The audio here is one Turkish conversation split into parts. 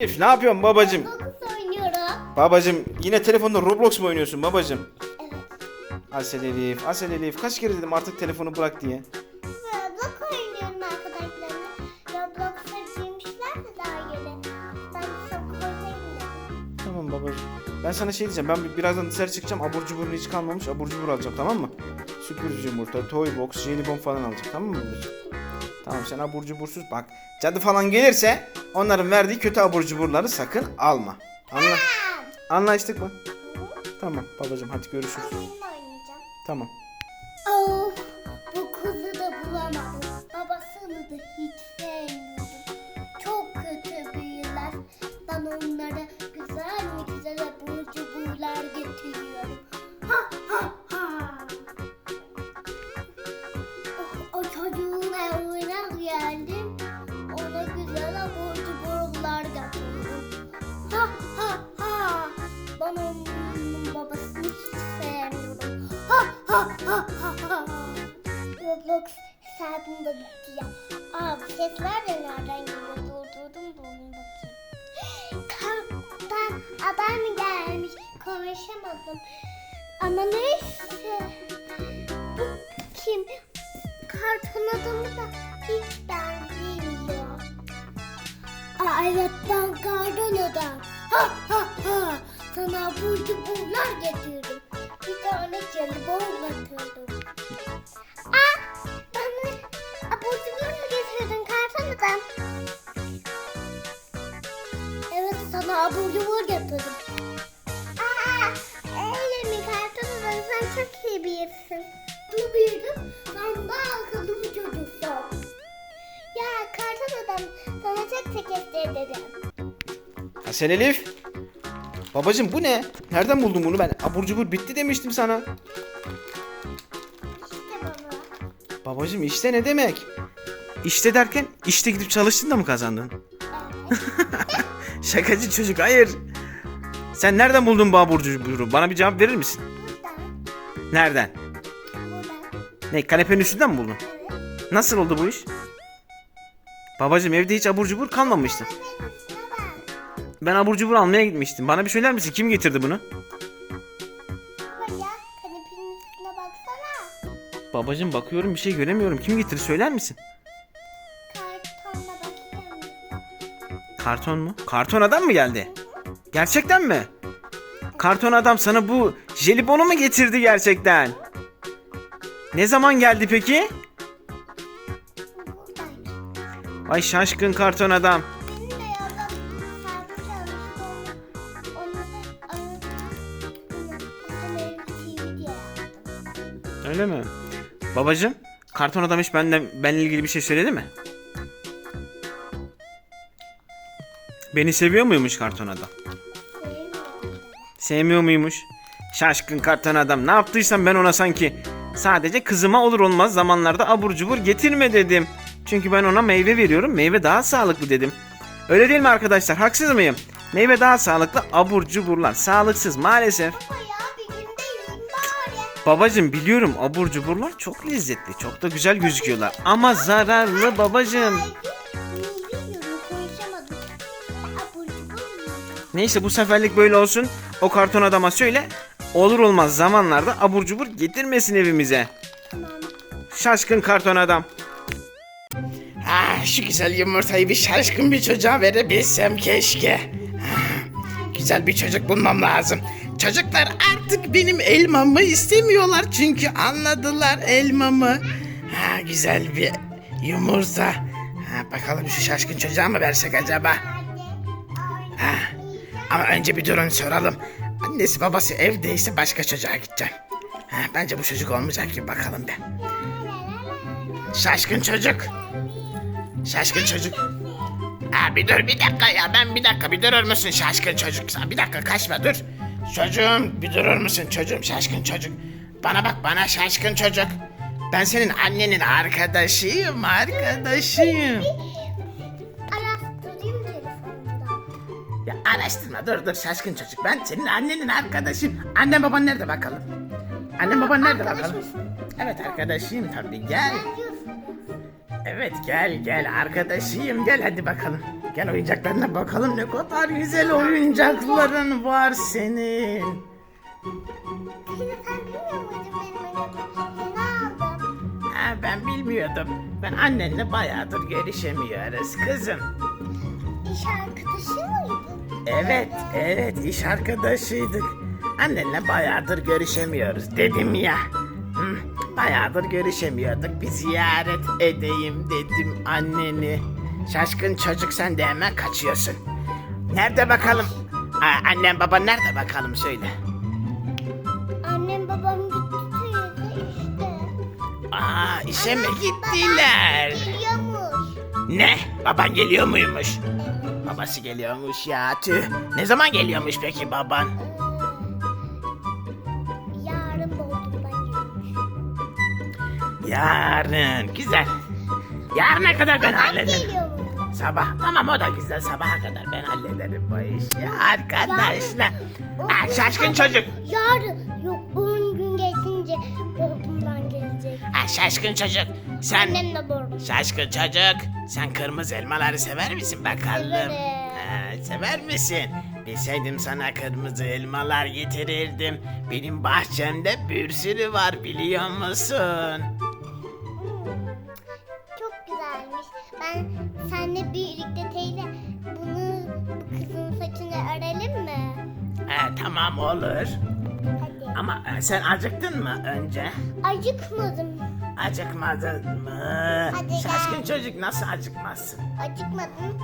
Elif ne yapıyorsun babacım? Roblox oynuyorum. Babacım yine telefonda Roblox mu oynuyorsun babacım? Evet. Asel Elif, Asel Elif kaç kere dedim artık telefonu bırak diye. Roblox oynuyorum arkadaşlarımla. Roblox'a girmişler de daha yeni. Ben dedim. Tamam babacım. Ben sana şey diyeceğim ben bir- birazdan dışarı çıkacağım abur cuburun hiç kalmamış abur cubur alacağım tamam mı? Sürpriz yumurta, toy box, jelibon falan alacağım tamam mı babacım? Tamam sen abur cubursuz bak cadı falan gelirse onların verdiği kötü abur cuburları sakın alma. Anla anlaştık mı? Tamam babacım hadi görüşürüz. Tamam. Roblox hesabım da ya. Aa bu sesler de nereden geliyor? Durdurdum da onu bakayım. Kamptan adam gelmiş. Konuşamadım. Ama neyse. Bu kim? Karton adamı da hiç benzemiyor. Aa evet ben karton adam. Ha ha ha. Sana abur cuburlar getirdim. Bir tane jelibon Asel Elif. Babacım bu ne? Nereden buldun bunu ben? Abur cubur bitti demiştim sana. İşte baba. Babacım işte ne demek? İşte derken işte gidip çalıştın da mı kazandın? Evet. Şakacı çocuk hayır. Sen nereden buldun bu abur cuburu? Bana bir cevap verir misin? Buradan. Nereden? Buradan. Ne kanepenin üstünden mi buldun? Evet. Nasıl oldu bu iş? Babacım evde hiç abur cubur kalmamıştı. Baba. Ben abur cubur almaya gitmiştim. Bana bir söyler misin? Kim getirdi bunu? Baba ya kanepenin üstüne baksana. Babacım bakıyorum bir şey göremiyorum. Kim getirdi söyler misin? Kartonla bakayım. Karton mu? Karton adam mı geldi? Gerçekten mi? Karton adam sana bu jelibonu mu getirdi gerçekten? Ne zaman geldi peki? Ay şaşkın karton adam. Öyle mi? Babacım, karton adam hiç benden benimle ilgili bir şey söyledi mi? Beni seviyor muymuş karton adam? Sevmiyor muymuş? Şaşkın karton adam. Ne yaptıysam ben ona sanki sadece kızıma olur olmaz zamanlarda abur cubur getirme dedim. Çünkü ben ona meyve veriyorum. Meyve daha sağlıklı dedim. Öyle değil mi arkadaşlar? Haksız mıyım? Meyve daha sağlıklı, abur cuburlar sağlıksız maalesef. Babacım biliyorum abur cuburlar çok lezzetli, çok da güzel gözüküyorlar. Ama zararlı babacım. Neyse bu seferlik böyle olsun. O karton adama söyle. Olur olmaz zamanlarda abur cubur getirmesin evimize. Şaşkın karton adam. Ah, şu güzel yumurtayı bir şaşkın bir çocuğa verebilsem keşke. Ah, güzel bir çocuk bulmam lazım. Çocuklar artık benim elmamı istemiyorlar çünkü anladılar elmamı. Ha, güzel bir yumurta. Ha, bakalım şu şaşkın çocuğa mı versek acaba? Ha, ama önce bir durun soralım. Annesi babası evdeyse başka çocuğa gideceğim. Ha, bence bu çocuk olmayacak gibi bakalım bir. Şaşkın çocuk. Şaşkın çocuk. Aa, bir dur bir dakika ya ben bir dakika bir durur musun şaşkın çocuk bir dakika kaçma dur. Çocuğum bir durur musun çocuğum şaşkın çocuk. Bana bak bana şaşkın çocuk. Ben senin annenin arkadaşıyım arkadaşıyım. Araştırayım telefonumda. Ya araştırma dur dur şaşkın çocuk ben senin annenin arkadaşıyım. Annen baban nerede bakalım? Annen baban nerede bakalım? Evet arkadaşıyım tabii gel. Ben diyorsun. Evet gel gel arkadaşıyım gel hadi bakalım. Gel oyuncaklarına bakalım ne kadar güzel oyuncakların var senin. Ha, ben bilmiyordum. Ben annenle bayağıdır görüşemiyoruz kızım. İş arkadaşı mıydın? Evet, evet iş arkadaşıydık. Annenle bayağıdır görüşemiyoruz dedim ya. Bayağıdır görüşemiyorduk. Bir ziyaret edeyim dedim anneni. Şaşkın çocuk sen de hemen kaçıyorsun. Nerede bakalım? Aa, annem baban nerede bakalım söyle. Annem babam gitti işte. Aa işe mi gittiler? Geliyormuş. Ne? Baban geliyor muymuş? Babası geliyormuş ya tüh. Ne zaman geliyormuş peki baban? Ee, yarın Bodrum'dan geliyormuş. Yarın. Güzel. Yarına kadar ben hallederim. Geliyormuş. Sabah. Tamam o da güzel. Sabaha kadar ben hallederim bu işi. Arkadaşlar. Ha, şaşkın çocuk. Yarın yok 10 gün geçince Bodrum'dan gelecek. Ha, şaşkın çocuk. Sen Annem de şaşkın çocuk. Sen kırmızı elmaları sever misin bakalım? Severim. Ha, sever misin? Bilseydim sana kırmızı elmalar getirirdim. Benim bahçemde bir sürü var biliyor musun? Ben seninle birlikte teyze bunu bu kızın saçını örelim mi? Ha, tamam olur. Hadi. Ama e, sen acıktın mı önce? Acıkmadım. Acıkmadın mı? Hadi gel. Şaşkın çocuk nasıl acıkmazsın? Acıkmadım.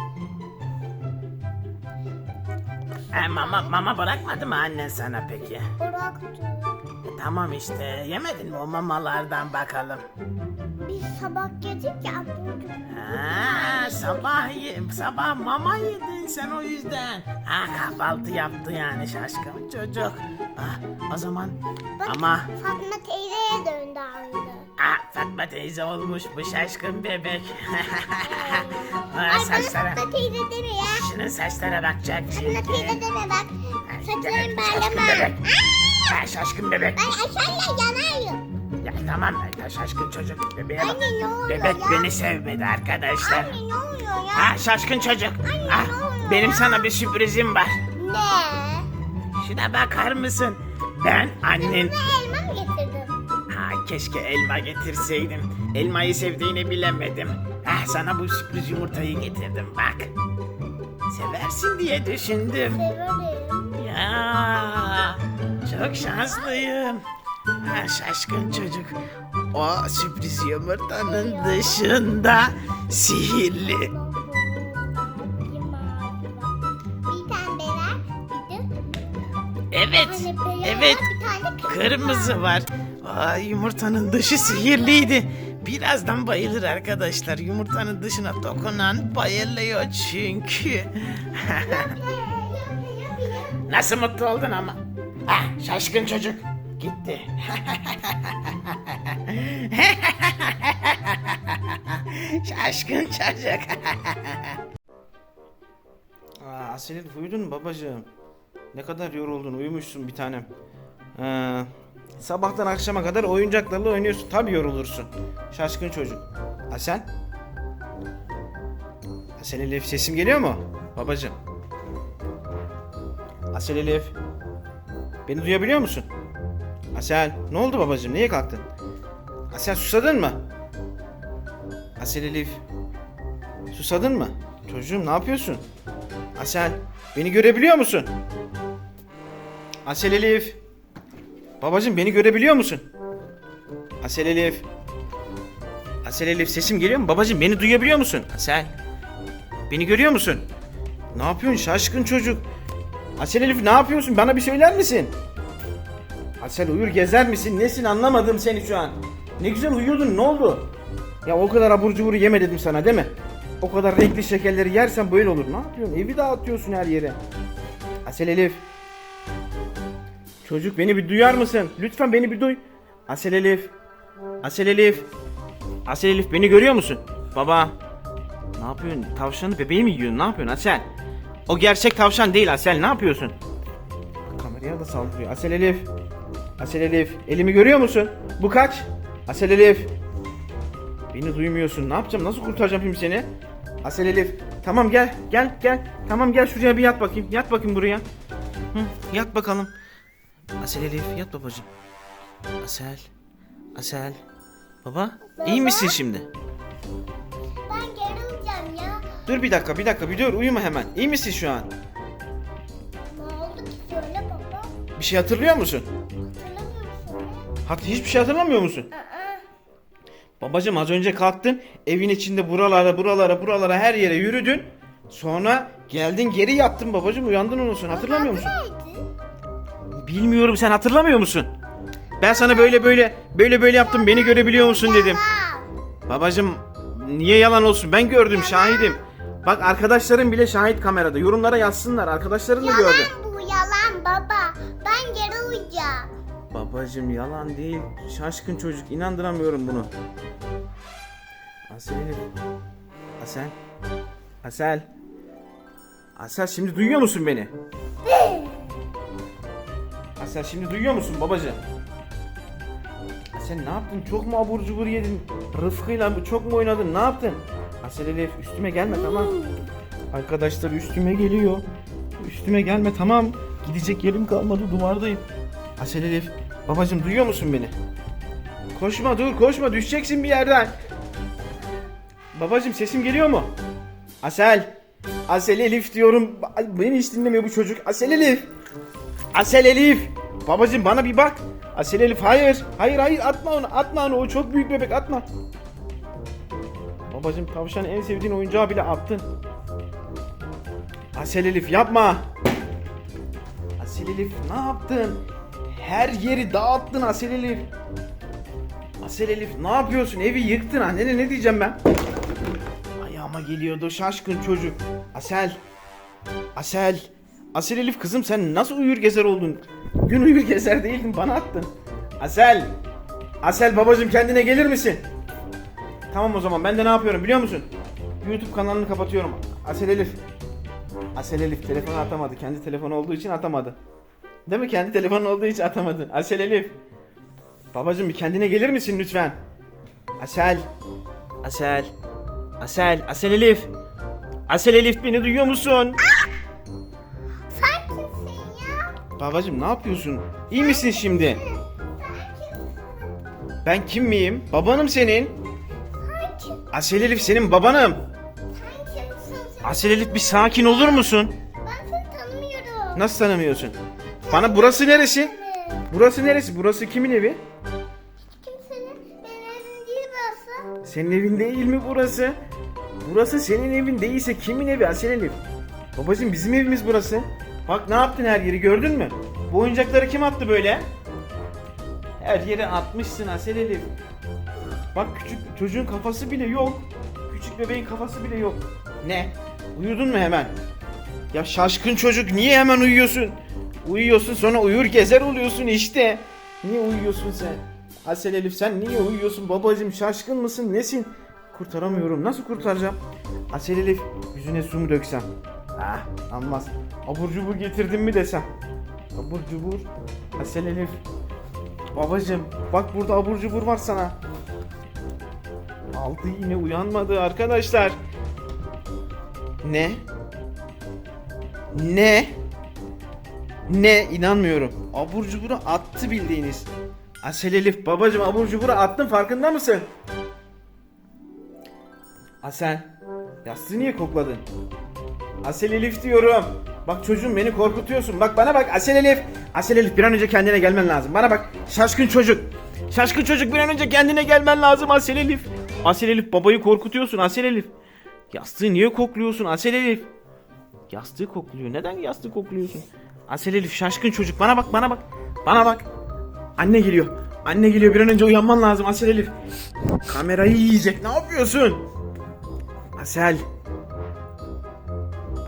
E, mama, mama bırakmadı mı annen sana peki? Bıraktı. E, tamam işte yemedin mi o mamalardan bakalım. Sabah yedik ya Bodrum. Ha, sabah ye, sabah mama yedin sen o yüzden. Ha kahvaltı yaptı yani şaşkın çocuk. Ah, o zaman ama Fatma teyzeye döndü aynı. ah, Fatma teyze olmuş bu şaşkın bebek. ha, Ay bana saçlara, Fatma teyze deme ya. şunun saçlara bakacak Fatma teyze şimdi. deme bak. Saçlarım Şaşkın bebek. Ha, şaşkın bebek. Ben aşağıya yanayım. Tamam ya şaşkın çocuk bebeğe bak. Anne, ne oluyor Bebek ya? beni sevmedi arkadaşlar. Anne ne oluyor ya? Ha şaşkın çocuk. Anne, Ha, ne oluyor benim ya? sana bir sürprizim var. Ne? Şuna bakar mısın? Ben annen... Ne elma mı getirdin? Ha keşke elma getirseydim. Elmayı sevdiğini bilemedim. Ha sana bu sürpriz yumurtayı getirdim bak. Seversin diye düşündüm. Severim. Ya çok şanslıyım. Ha, şaşkın çocuk. O sürpriz yumurtanın dışında sihirli. Bir tane beyaz, Evet, bir tane beyaz, evet. bir tane kırmızı. Kırmızı var. Aa, yumurtanın dışı sihirliydi. Birazdan bayılır arkadaşlar. Yumurtanın dışına dokunan bayılıyor çünkü. Nasıl mutlu oldun ama? Ah, şaşkın çocuk. Gitti. şaşkın çocuk. Aa, Aselin uyudun babacığım? Ne kadar yoruldun uyumuşsun bir tanem. Ee, sabahtan akşama kadar oyuncaklarla oynuyorsun. Tabii yorulursun. Şaşkın çocuk. Ha sen? Asel Elif sesim geliyor mu? Babacığım. Asel Elif. Beni duyabiliyor musun? Asel ne oldu babacığım? Niye kalktın? Asel susadın mı? Asel Elif. Susadın mı? Çocuğum ne yapıyorsun? Asel beni görebiliyor musun? Asel Elif. Babacığım beni görebiliyor musun? Asel Elif. Asel Elif sesim geliyor mu? Babacığım beni duyabiliyor musun? Asel. Beni görüyor musun? Ne yapıyorsun şaşkın çocuk? Asel Elif ne yapıyorsun? Bana bir söyler misin? Asel uyur gezer misin? Nesin anlamadım seni şu an. Ne güzel uyuyordun ne oldu? Ya o kadar abur cubur yeme dedim sana değil mi? O kadar renkli şekerleri yersen böyle olur. Ne yapıyorsun? Evi dağıtıyorsun her yere. Asel Elif. Çocuk beni bir duyar mısın? Lütfen beni bir duy. Asel Elif. Asel Elif. Asel Elif beni görüyor musun? Baba. Ne yapıyorsun? Tavşanı bebeği mi yiyorsun? Ne yapıyorsun Asel? O gerçek tavşan değil Asel. Ne yapıyorsun? Kameraya da saldırıyor. Asel Elif. Asel Elif. Elimi görüyor musun? Bu kaç? Asel Elif. Beni duymuyorsun. Ne yapacağım? Nasıl kurtaracağım şimdi seni? Asel Elif. Tamam gel gel gel. Tamam gel şuraya bir yat bakayım. Yat bakayım buraya. Hı, yat bakalım. Asel Elif yat babacığım. Asel. Asel. Baba, iyi misin şimdi? Ben geri uyuyacağım ya. Dur bir dakika bir dakika bir dur uyuma hemen. İyi misin şu an? Ne oldu ki söyle baba? Bir şey hatırlıyor musun? Hat hiçbir şey hatırlamıyor musun? Babacım az önce kalktın evin içinde buralara buralara buralara her yere yürüdün. Sonra geldin geri yattın babacım uyandın sonra hatırlamıyor musun? Bilmiyorum sen hatırlamıyor musun? Ben sana böyle böyle böyle böyle yaptım beni görebiliyor musun dedim. Babacım niye yalan olsun ben gördüm şahidim. Bak arkadaşlarım bile şahit kamerada yorumlara yazsınlar arkadaşların da gördü. yalan bu yalan baba. Ben geri uyuyacağım. Babacım yalan değil şaşkın çocuk inandıramıyorum bunu. Asel. Asel. Asel. Asel şimdi duyuyor musun beni? Asel şimdi duyuyor musun babacığım? Asel ne yaptın? Çok mu abur cubur yedin? Rıfkı'yla çok mu oynadın? Ne yaptın? Asel Elif üstüme gelme tamam. Arkadaşlar üstüme geliyor. Üstüme gelme tamam. Gidecek yerim kalmadı duvardayım. Asel Elif. Babacığım duyuyor musun beni? Koşma dur koşma düşeceksin bir yerden. Babacığım sesim geliyor mu? Asel. Asel Elif diyorum. Beni hiç dinlemiyor bu çocuk. Asel Elif. Asel Elif. Babacığım bana bir bak. Asel Elif hayır. Hayır hayır atma onu atma onu. O çok büyük bebek atma. Babacığım tavşan en sevdiğin oyuncağı bile attın. Asel Elif yapma. Asel Elif ne yaptın? Her yeri dağıttın Asel Elif. Asel Elif ne yapıyorsun? Evi yıktın annene ne diyeceğim ben? Ayağıma geliyordu şaşkın çocuk. Asel. Asel. Asel Elif kızım sen nasıl uyur gezer oldun? Gün uyur gezer değildin bana attın. Asel. Asel babacığım kendine gelir misin? Tamam o zaman ben de ne yapıyorum biliyor musun? YouTube kanalını kapatıyorum. Asel Elif. Asel Elif telefonu atamadı. Kendi telefonu olduğu için atamadı. Değil mi? Kendi telefonu olduğu için atamadı. Asel Elif. Babacım bir kendine gelir misin lütfen? Asel. Asel. Asel. Asel Elif. Asel Elif beni duyuyor musun? Sen kimsin ya? Babacım ne yapıyorsun? İyi misin şimdi? Ben kim miyim? Babanım senin. Sen kim? Asel Elif senin babanım. Sen kimsin? Asel Elif bir sakin olur musun? Ben seni tanımıyorum. Nasıl tanımıyorsun? Bana burası neresi? Burası neresi? Burası kimin evi? Kimsenin benim evim değil burası. Senin evin değil mi burası? Burası senin evin değilse kimin evi Asel Elif? Babacım bizim evimiz burası. Bak ne yaptın her yeri gördün mü? Bu oyuncakları kim attı böyle? Her yere atmışsın Asel Elif. Bak küçük çocuğun kafası bile yok. Küçük bebeğin kafası bile yok. Ne? Uyudun mu hemen? Ya şaşkın çocuk niye hemen uyuyorsun? Uyuyorsun sonra uyur gezer oluyorsun işte. Niye uyuyorsun sen? Asel Elif sen niye uyuyorsun babacım şaşkın mısın nesin? Kurtaramıyorum nasıl kurtaracağım? Asel Elif yüzüne su mu döksem? Ah almaz. Abur cubur getirdim mi desem? Abur cubur. Asel Elif. Babacım bak burada abur cubur var sana. Aldı yine uyanmadı arkadaşlar. Ne? Ne? Ne? İnanmıyorum. Abur cuburu attı bildiğiniz. Asel Elif babacım abur cuburu attın farkında mısın? Asel. Yastığı niye kokladın? Asel Elif diyorum. Bak çocuğum beni korkutuyorsun. Bak bana bak Asel Elif. Asel Elif bir an önce kendine gelmen lazım. Bana bak şaşkın çocuk. Şaşkın çocuk bir an önce kendine gelmen lazım Asel Elif. Asel Elif babayı korkutuyorsun Asel Elif. Yastığı niye kokluyorsun Asel Elif? Yastığı kokluyor. Neden yastığı kokluyorsun? Asel Elif şaşkın çocuk. Bana bak bana bak. Bana bak. Anne geliyor. Anne geliyor. Bir an önce uyanman lazım Asel Elif. Kamerayı yiyecek. Ne yapıyorsun? Asel.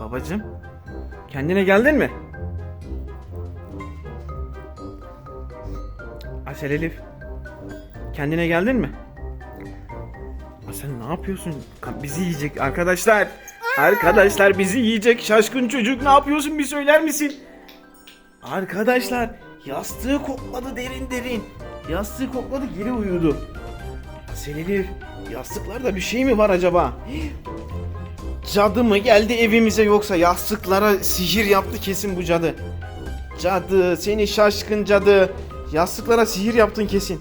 Babacım. Kendine geldin mi? Asel Elif. Kendine geldin mi? Asel ne yapıyorsun? Bizi yiyecek arkadaşlar. Arkadaşlar bizi yiyecek şaşkın çocuk ne yapıyorsun bir söyler misin? Arkadaşlar yastığı kokladı derin derin. Yastığı kokladı geri uyudu. Asel Elif yastıklarda bir şey mi var acaba? Cadı mı geldi evimize yoksa yastıklara sihir yaptı kesin bu cadı. Cadı seni şaşkın cadı. Yastıklara sihir yaptın kesin.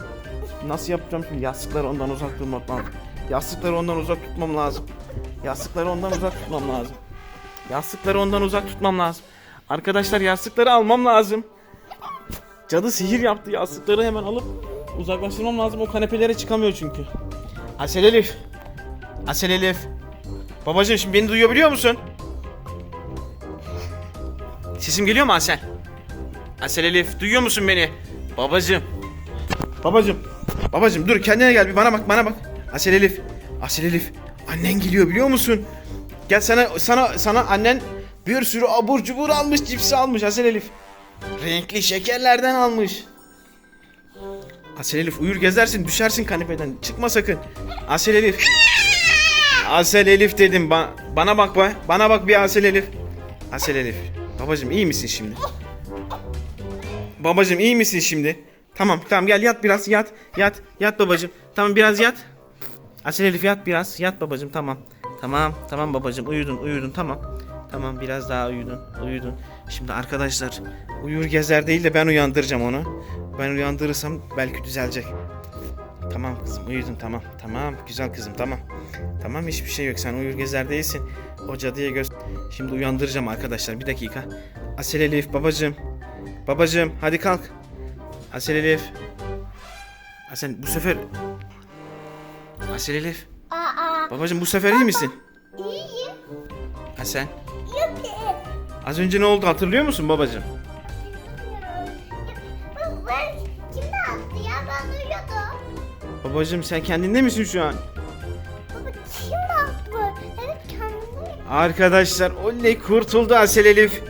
Nasıl yapacağım şimdi? Yastıkları ondan uzak tutmak lazım. Yastıkları ondan uzak tutmam lazım. Yastıkları ondan uzak tutmam lazım. Yastıkları ondan uzak tutmam lazım. Arkadaşlar yastıkları almam lazım. Cadı sihir yaptı. Yastıkları hemen alıp uzaklaştırmam lazım. O kanepelere çıkamıyor çünkü. Asel Elif. Asel Elif. Babacığım şimdi beni duyuyor biliyor musun? Sesim geliyor mu Asel? Asel Elif duyuyor musun beni? Babacığım. Babacığım. Babacığım dur kendine gel bir bana bak bana bak. Asel Elif. Asel Elif. Annen geliyor biliyor musun? Gel sana sana sana annen bir sürü abur cubur almış cips almış Asel Elif. Renkli şekerlerden almış. Asel Elif uyur gezersin düşersin kanepeden. Çıkma sakın. Asel Elif. Asel Elif dedim. Ba- bana bak be. Bana bak bir Asel Elif. Asel Elif. Babacım iyi misin şimdi? Babacım iyi misin şimdi? Tamam tamam gel yat biraz yat yat yat babacım. Tamam biraz yat. Asel Elif yat biraz yat babacım tamam. Tamam tamam babacım uyudun uyudun tamam. Tamam biraz daha uyudun uyudun. Şimdi arkadaşlar uyur gezer değil de ben uyandıracağım onu. Ben uyandırırsam belki düzelecek. Tamam kızım uyudun tamam. Tamam güzel kızım tamam. Tamam hiçbir şey yok sen uyur gezer değilsin. O cadıya göz... Şimdi uyandıracağım arkadaşlar bir dakika. Asel Elif babacım. Babacım hadi kalk. Asel Elif. Asel bu sefer... Asel Elif. Aa, Babacım bu sefer iyi misin? iyiyim. Yok ki. Az önce ne oldu hatırlıyor musun babacım? Ben kim attı ya? Ben uyuyordum. Babacım sen kendinde misin şu an? Baba kim attı? Evet kendim. Arkadaşlar oley kurtuldu Asel Elif.